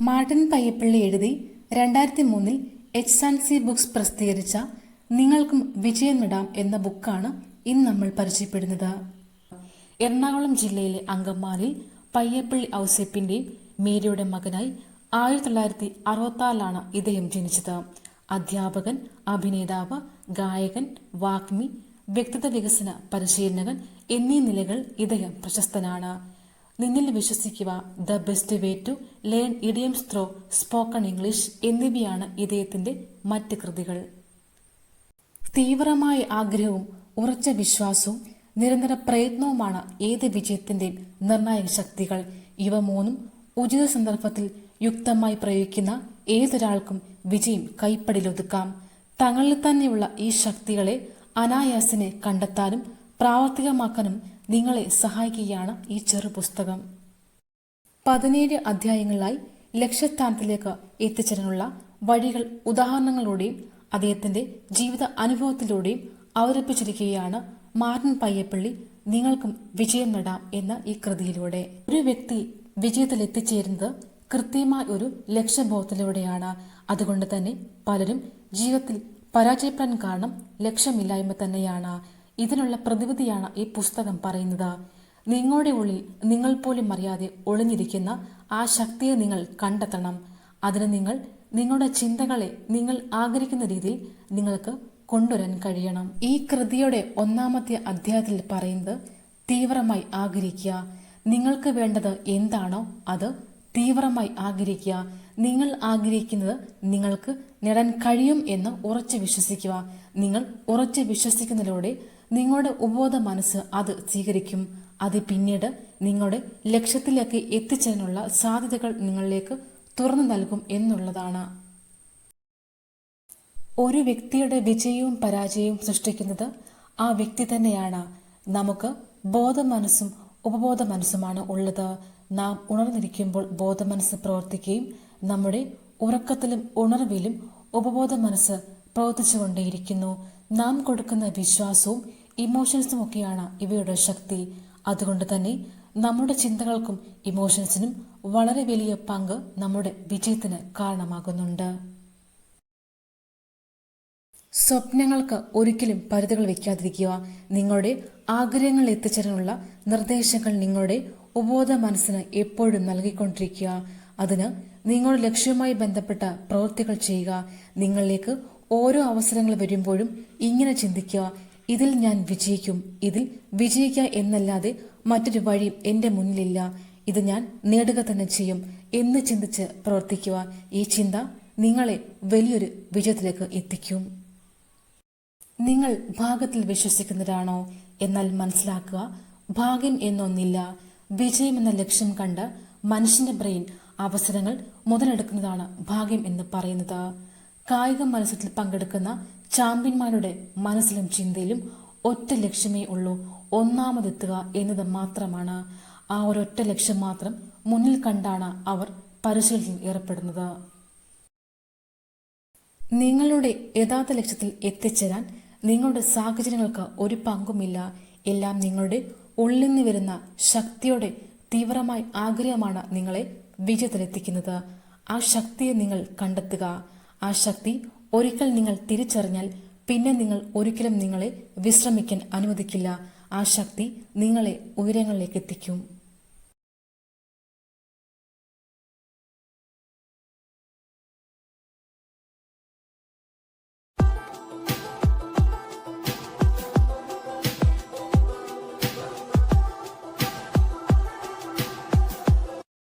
Martin Payyappilly എഴുതി രണ്ടായിരത്തി മൂന്നിൽ എച്ച് സി ബുക്സ് പ്രസിദ്ധീകരിച്ച നിങ്ങൾക്കും വിജയം നേടാം എന്ന ബുക്കാണ് ഇന്ന് നമ്മൾ പരിചയപ്പെടുന്നത്. എറണാകുളം ജില്ലയിലെ അങ്കമാലിൽ പയ്യപ്പള്ളി ഔസേപ്പിന്റെ മേരിയുടെ മകനായി ആയിരത്തി തൊള്ളായിരത്തി അറുപത്തിനാലാണ് ഇദ്ദേഹം ജനിച്ചത്. അധ്യാപകൻ അഭിനേതാവ് ഗായകൻ വാഗ്മി വ്യക്തിത്വ വികസന പരിശീലനകൻ എന്നീ നിലകൾ ഇദ്ദേഹം പ്രശസ്തനാണ്. നിന്നിൽ വിശ്വസിക്കുക. The best way to learn idioms through spoken English എന്നിവയാണ് ഇദ്ദേഹത്തിന്റെ മറ്റ് കൃതികൾ. തീവ്രമായ ആഗ്രഹവും ഉറച്ച വിശ്വാസവും നിരന്തര പ്രയത്നവുമാണ് ഏത് വിജയത്തിന്റെയും നിർണായക ശക്തികൾ. ഇവ മൂന്നും ഉചിത സന്ദർഭത്തിൽ യുക്തമായി പ്രയോഗിക്കുന്ന ഏതൊരാൾക്കും വിജയം കൈപ്പടിയിലൊതുക്കാം തങ്ങളിൽ തന്നെയുള്ള ഈ ശക്തികളെ അനായാസിനെ കണ്ടെത്താനും പ്രാവർത്തികമാക്കാനും നിങ്ങളെ സഹായിക്കുകയാണ് ഈ ചെറു പുസ്തകം. പതിനേഴ് അധ്യായങ്ങളിലായി ലക്ഷ്യസ്ഥാനത്തിലേക്ക് എത്തിച്ചേരാനുള്ള വഴികൾ ഉദാഹരണങ്ങളിലൂടെയും അദ്ദേഹത്തിന്റെ ജീവിത അനുഭവത്തിലൂടെയും അവതരിപ്പിച്ചിരിക്കുകയാണ് മാർട്ടിൻ പയ്യപ്പള്ളി നിങ്ങൾക്കും വിജയം നേടാം എന്ന ഈ കൃതിയിലൂടെ. ഒരു വ്യക്തി വിജയത്തിൽ എത്തിച്ചേരുന്നത് കൃത്യമായ ഒരു ലക്ഷ്യബോധത്തിലൂടെയാണ്. അതുകൊണ്ട് തന്നെ പലരും ജീവിതത്തിൽ പരാജയപ്പെടാൻ കാരണം ലക്ഷ്യമില്ലായ്മ തന്നെയാണ്. ഇതിനുള്ള പ്രതിവിധിയാണ് ഈ പുസ്തകം പറയുന്നത്. നിങ്ങളുടെ ഉള്ളിൽ നിങ്ങൾ പോലും അറിയാതെ ഒളിഞ്ഞിരിക്കുന്ന ആ ശക്തിയെ നിങ്ങൾ കണ്ടെത്തണം. അതിന് നിങ്ങൾ നിങ്ങളുടെ ചിന്തകളെ നിങ്ങൾ ആഗ്രഹിക്കുന്ന രീതിയിൽ നിങ്ങൾക്ക് കൊണ്ടുവരാൻ കഴിയണം. ഈ കൃതിയുടെ ഒന്നാമത്തെ അധ്യായത്തിൽ പറയുന്നത് തീവ്രമായി ആഗ്രഹിക്കുക. നിങ്ങൾക്ക് വേണ്ടത് എന്താണോ അത് തീവ്രമായി ആഗ്രഹിക്കുക. നിങ്ങൾ ആഗ്രഹിക്കുന്നത് നിങ്ങൾക്ക് നേടാൻ കഴിയും എന്ന് ഉറച്ചു വിശ്വസിക്കുക. നിങ്ങൾ ഉറച്ചു വിശ്വസിക്കുന്നതിലൂടെ നിങ്ങളുടെ ഉപബോധ മനസ്സ് അത് സ്വീകരിക്കും. അത് പിന്നീട് നിങ്ങളുടെ ലക്ഷ്യത്തിലേക്ക് എത്തിച്ചതിനുള്ള സാധ്യതകൾ നിങ്ങളിലേക്ക് തുറന്നു നൽകും എന്നുള്ളതാണ്. ഒരു വ്യക്തിയുടെ വിജയവും പരാജയവും സൃഷ്ടിക്കുന്നത് ആ വ്യക്തി തന്നെയാണ്. നമുക്ക് ബോധ മനസ്സും ഉപബോധ മനസ്സുമാണ് ഉള്ളത്. നാം ഉണർന്നിരിക്കുമ്പോൾ ബോധ മനസ്സ് പ്രവർത്തിക്കുകയും നമ്മുടെ ഉറക്കത്തിലും ഉണർവിലും ഉപബോധ മനസ്സ് പ്രവർത്തിച്ചുകൊണ്ടേയിരിക്കുന്നു. നാം കൊടുക്കുന്ന വിശ്വാസവും ഇമോഷൻസും ഒക്കെയാണ് ഇവയുടെ ശക്തി. അതുകൊണ്ട് തന്നെ നമ്മുടെ ചിന്തകൾക്കും ഇമോഷൻസിനും വളരെ വലിയ പങ്ക് നമ്മുടെ വിജയത്തിന് കാരണമാകുന്നുണ്ട്. സ്വപ്നങ്ങൾക്ക് ഒരിക്കലും പരിധികൾ വെക്കാതിരിക്കുക. നിങ്ങളുടെ ആഗ്രഹങ്ങൾ എത്തിച്ചേരാനുള്ള നിർദ്ദേശങ്ങൾ നിങ്ങളുടെ ഉപബോധ മനസ്സിന് എപ്പോഴും നൽകിക്കൊണ്ടിരിക്കുക. അതിന് നിങ്ങളുടെ ലക്ഷ്യവുമായി ബന്ധപ്പെട്ട പ്രവൃത്തികൾ ചെയ്യുക. നിങ്ങളിലേക്ക് ഓരോ അവസരങ്ങൾ വരുമ്പോഴും ഇങ്ങനെ ചിന്തിക്കുക ഇതിൽ ഞാൻ വിജയിക്കും ഇതിൽ വിജയിക്കുക എന്നല്ലാതെ മറ്റൊരു വഴി എന്റെ മുന്നിലില്ല ഇത് ഞാൻ നേടുക തന്നെ ചെയ്യും എന്ന് ചിന്തിച്ച് പ്രവർത്തിക്കുക. ഈ ചിന്ത നിങ്ങളെ വലിയൊരു വിജയത്തിലേക്ക് എത്തിക്കും. നിങ്ങൾ ഭാഗത്തിൽ വിശ്വസിക്കുന്നവരാണോ എന്നാൽ മനസ്സിലാക്കുക ഭാഗ്യം എന്നൊന്നില്ല. വിജയം എന്ന ലക്ഷ്യം കണ്ട് മനുഷ്യന്റെ ബ്രെയിൻ അവസരങ്ങൾ മുതലെടുക്കുന്നതാണ് ഭാഗ്യം എന്ന് പറയുന്നത്. കായിക മത്സരത്തിൽ പങ്കെടുക്കുന്ന ചാമ്പ്യന്മാരുടെ മനസ്സിലും ചിന്തയിലും ഒറ്റ ലക്ഷ്യമേ ഉള്ളൂ. ഒന്നാമതെത്തുക എന്നത് മാത്രമാണ്. ആ ഒരൊറ്റ ലക്ഷ്യം മാത്രം മുന്നിൽ കണ്ടാണ് അവർ പരിശീലനത്തിൽ ഏർപ്പെടുന്നത്. നിങ്ങളുടെ യഥാർത്ഥ ലക്ഷ്യത്തിൽ എത്തിച്ചേരാൻ നിങ്ങളുടെ സാഹചര്യങ്ങൾക്ക് ഒരു പങ്കുമില്ല. എല്ലാം നിങ്ങളുടെ ഉള്ളിൽ നിന്ന് വരുന്ന ശക്തിയുടെ തീവ്രമായ ആഗ്രഹമാണ് നിങ്ങളെ വിജയത്തിലെത്തിക്കുന്നത്. ആ ശക്തിയെ നിങ്ങൾ കണ്ടെത്തുക. ആ ശക്തി ഒരിക്കൽ നിങ്ങൾ തിരിച്ചറിഞ്ഞാൽ പിന്നെ നിങ്ങൾ ഒരിക്കലും നിങ്ങളെ വിശ്രമിക്കാൻ അനുവദിക്കില്ല. ആ ശക്തി നിങ്ങളെ ഉയരങ്ങളിലേക്ക് എത്തിക്കും.